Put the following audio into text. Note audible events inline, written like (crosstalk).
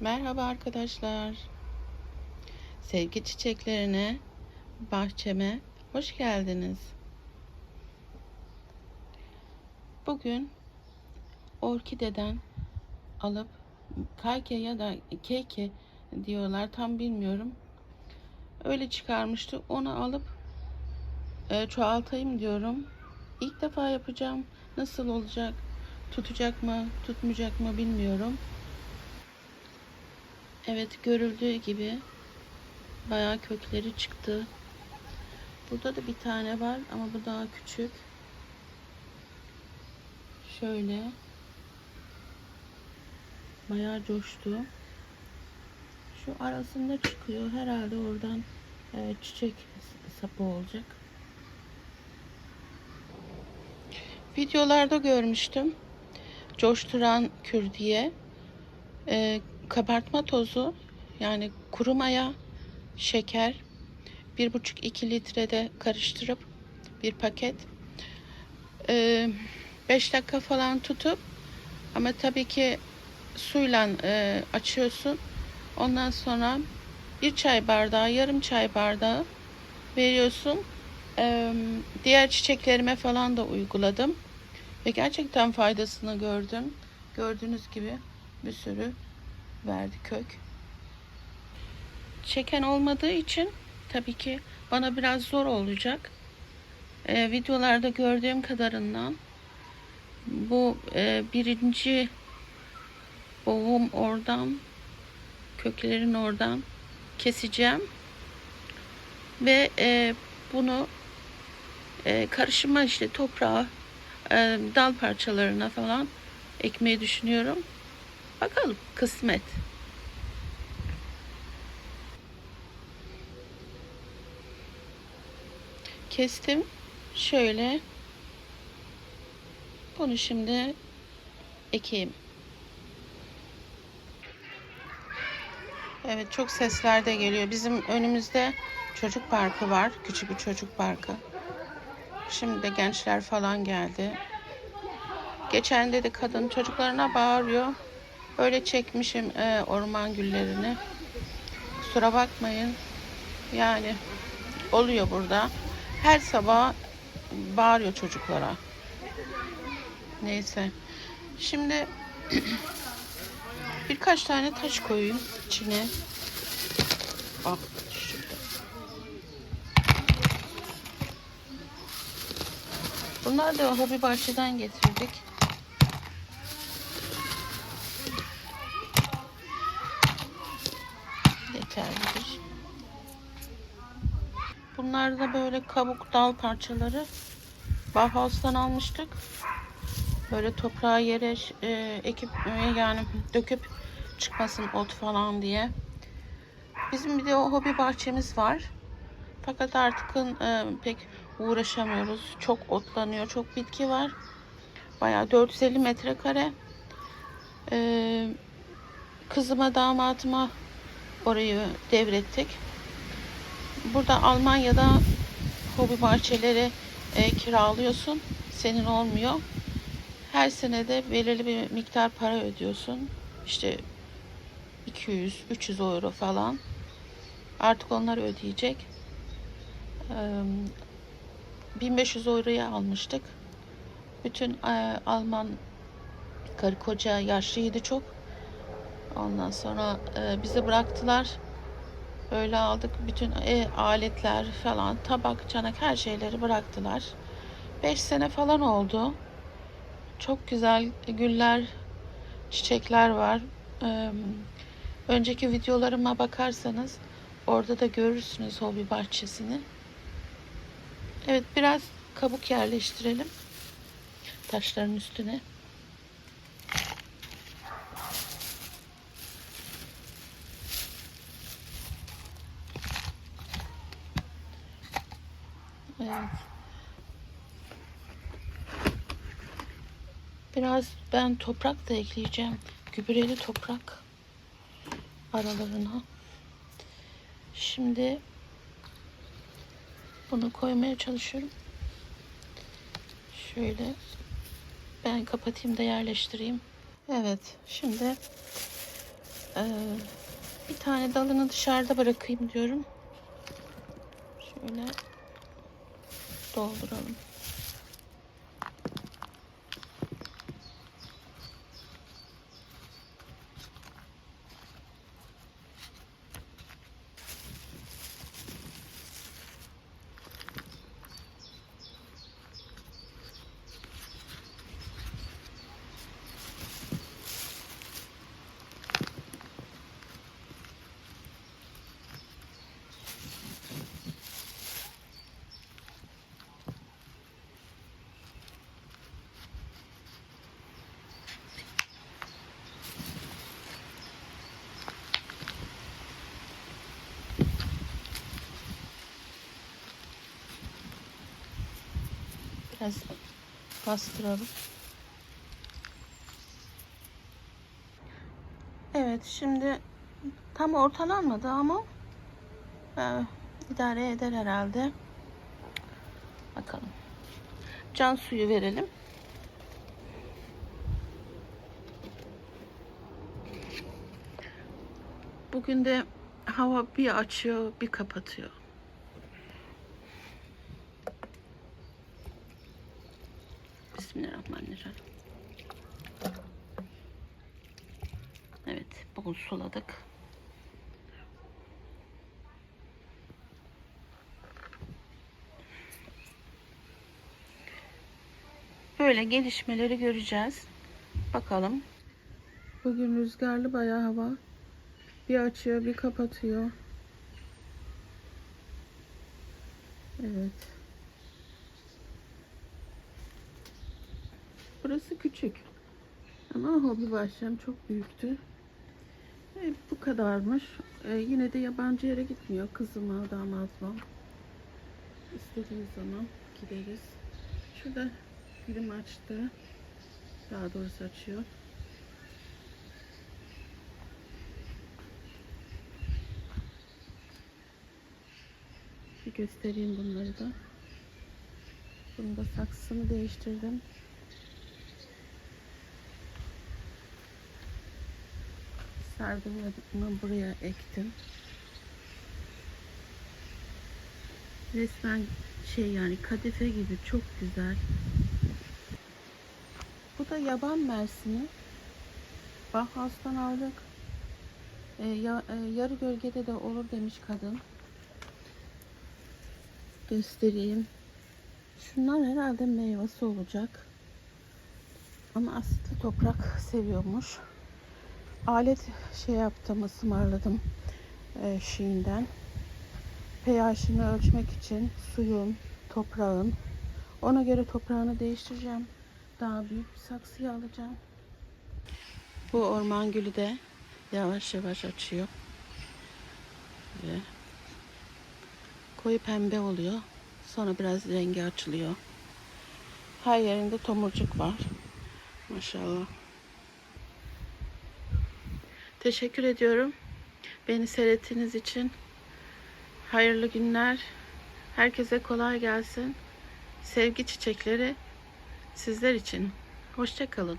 Merhaba arkadaşlar. Sevgi çiçeklerine, bahçeme hoş geldiniz. Bugün orkideden alıp kayke ya da keke diyorlar tam bilmiyorum. Öyle çıkarmıştı. Onu alıp e, çoğaltayım diyorum. İlk defa yapacağım. Nasıl olacak? Tutacak mı, tutmayacak mı bilmiyorum. Evet görüldüğü gibi bayağı kökleri çıktı. Burada da bir tane var ama bu daha küçük. Şöyle bayağı coştu. Şu arasında çıkıyor. Herhalde oradan e, çiçek sapı olacak. Videolarda görmüştüm. Coşturan kür diye. E, kabartma tozu yani kuru maya, şeker, 1,5-2 litrede karıştırıp bir paket 5 dakika falan tutup ama tabii ki suyla e, açıyorsun. Ondan sonra bir çay bardağı, yarım çay bardağı veriyorsun. E, diğer çiçeklerime falan da uyguladım. Ve gerçekten faydasını gördüm. Gördüğünüz gibi bir sürü verdi kök. Çeken olmadığı için tabii ki bana biraz zor olacak. Ee, videolarda gördüğüm kadarından bu e, birinci boğum oradan köklerin oradan keseceğim ve e, bunu e, karışıma işte toprağa e, dal parçalarına falan ekmeyi düşünüyorum. Bakalım kısmet. Kestim. Şöyle. Bunu şimdi ekeyim. Evet çok sesler de geliyor. Bizim önümüzde çocuk parkı var. Küçük bir çocuk parkı. Şimdi de gençler falan geldi. Geçen dedi kadın çocuklarına bağırıyor. Öyle çekmişim e, orman güllerini. Kusura bakmayın. Yani oluyor burada. Her sabah bağırıyor çocuklara. Neyse. Şimdi (clears throat) birkaç tane taş koyayım içine. Şurada. Bunlar da hobi bahçeden getirdik. Yeterlidir. Bunlar da böyle kabuk dal parçaları. Bauhaus'tan almıştık. Böyle toprağa yere e, ekip e, yani döküp çıkmasın ot falan diye. Bizim bir de o hobi bahçemiz var. Fakat artık e, pek uğraşamıyoruz. Çok otlanıyor, çok bitki var. Bayağı 450 metrekare. E, kızıma, damatıma orayı devrettik. Burada Almanya'da hobi bahçeleri e, kiralıyorsun. Senin olmuyor. Her senede belirli bir miktar para ödüyorsun. İşte 200-300 euro falan. Artık onları ödeyecek. E, 1500 euroya almıştık. Bütün e, Alman karı koca yaşlıydı çok. Ondan sonra e, bizi bıraktılar. Öyle aldık. Bütün e, aletler falan, tabak, çanak her şeyleri bıraktılar. 5 sene falan oldu. Çok güzel güller, çiçekler var. E, önceki videolarıma bakarsanız orada da görürsünüz hobi bahçesini. Evet biraz kabuk yerleştirelim taşların üstüne. Evet. Biraz ben toprak da ekleyeceğim. Gübreli toprak aralarına. Şimdi bunu koymaya çalışıyorum. Şöyle ben kapatayım da yerleştireyim. Evet, şimdi Ee, bir tane dalını dışarıda bırakayım diyorum. Şöyle dolduralım. Biraz bastıralım. Evet şimdi tam ortalanmadı ama e, idare eder herhalde. Bakalım. Can suyu verelim. Bugün de hava bir açıyor bir kapatıyor. Bismillahirrahmanirrahim. Evet, bol suladık. Böyle gelişmeleri göreceğiz. Bakalım. Bugün rüzgarlı bayağı hava. Bir açıyor, bir kapatıyor. Evet. Burası küçük. Ama hobi bahçem çok büyüktü. E, bu kadarmış. E, yine de yabancı yere gitmiyor. Kızıma, damatıma. İstediği zaman gideriz. Şurada gülüm açtı. Daha doğrusu açıyor. Bir göstereyim bunları da. Bunu da saksısını değiştirdim. Sardunyamı buraya ektim. Resmen şey yani kadife gibi çok güzel. Bu da yaban mersini. Bauhaus'tan aldık. Ee, ya, e, yarı gölgede de olur demiş kadın. Göstereyim. Şunlar herhalde meyvesi olacak. Ama asitli toprak seviyormuş alet şey yaptım, ısmarladım e, şeyinden. pH'ini ölçmek için suyun, toprağın. Ona göre toprağını değiştireceğim. Daha büyük bir saksıya alacağım. Bu orman gülü de yavaş yavaş açıyor. Böyle. Koyu pembe oluyor. Sonra biraz rengi açılıyor. Her yerinde tomurcuk var. Maşallah. Teşekkür ediyorum. Beni seyrettiğiniz için. Hayırlı günler. Herkese kolay gelsin. Sevgi çiçekleri sizler için. Hoşçakalın.